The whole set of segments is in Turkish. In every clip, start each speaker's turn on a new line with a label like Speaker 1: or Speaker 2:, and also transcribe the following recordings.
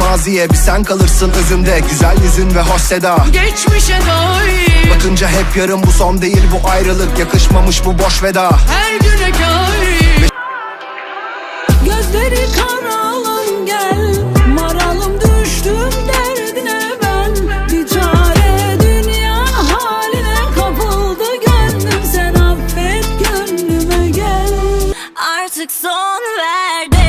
Speaker 1: maziye Bir sen kalırsın özümde Güzel yüzün ve hoş seda.
Speaker 2: Geçmişe dair.
Speaker 1: Bakınca hep yarım bu son değil bu ayrılık. Yakışmamış bu boş veda.
Speaker 2: Her güne kair
Speaker 3: Gözleri karalım gel. Maralım düştüm derdine ben. Bir çare dünya haline kapıldı gönlüm. Sen affet gönlüme gel.
Speaker 4: Artık son verdim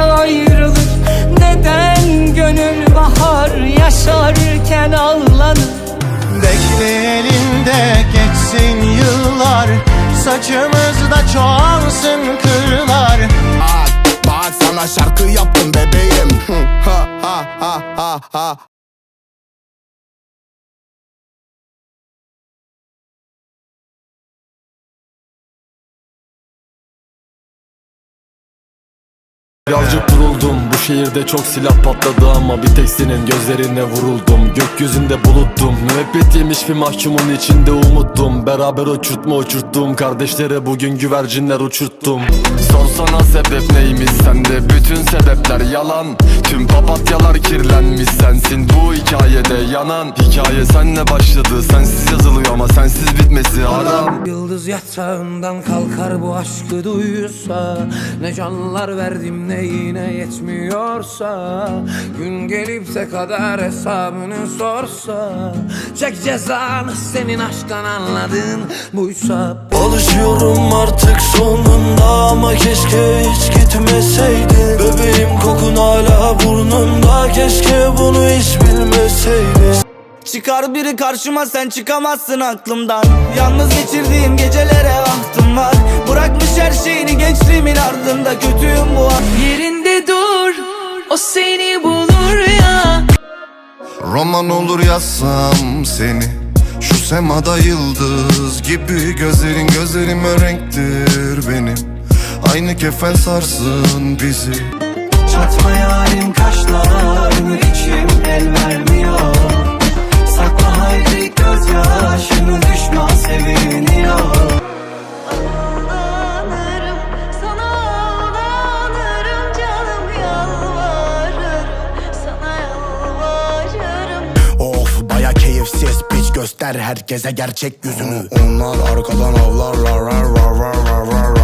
Speaker 3: ayrılır Neden gönül bahar yaşarken ağlanır?
Speaker 5: Bekleyelim de geçsin yıllar. Saçımızda çoğalsın kırlar.
Speaker 1: Bak bak sana şarkı yaptım bebeğim. Ha ha ha ha ha
Speaker 6: Birazcık vuruldum bu şehirde çok silah patladı ama bir tek senin gözlerine vuruldum. Gökyüzünde buluttum müebbet yemiş bir mahkumun içinde umuttum. Beraber uçurtma uçurttum kardeşlere bugün güvercinler uçurttum. Sorsana sebep neymiş sende bütün sebepler yalan. Tüm papatyalar kirlenmiş sensin. Bu hikayede yanan Hikaye senle başladı. Sensiz yazılıyor ama sensiz bitmesi haram.
Speaker 7: Yıldız yatağından kalkar bu aşkı duysa Ne canlar verdim ne yine yetmiyorsa Gün gelip de kadar hesabını sorsa Çek cezanı senin aşktan anladın buysa
Speaker 8: Alışıyorum artık sonunda ama keşke hiç gitmeseydin. Bebeğim kokun hala burnumda keşke bunu hiç bilmeseydin. Çıkar biri karşıma sen çıkamazsın aklımdan. Yalnız geçirdiğim gecelere ahtım var. Bırakmış her şeyini gençliğimin ardında kötüyüm bu an.
Speaker 2: Yerinde dur O seni bulur ya.
Speaker 9: Roman olur yazsam seni semada yıldız gibi Gözlerin gözlerime renktir benim. Aynı kefen sarsın bizi.
Speaker 8: Çatma yarim kaşlarını içim el vermiyor. Sakla haydi gözyaşını düşman seviniyor.
Speaker 4: Ağlarım Sana ağlanırım Canım yalvarırım. Sana yalvarırım.
Speaker 1: Of baya keyifsiz Göster herkese gerçek yüzünü.
Speaker 9: Onlar arkadan avlarlar rar rar rar rar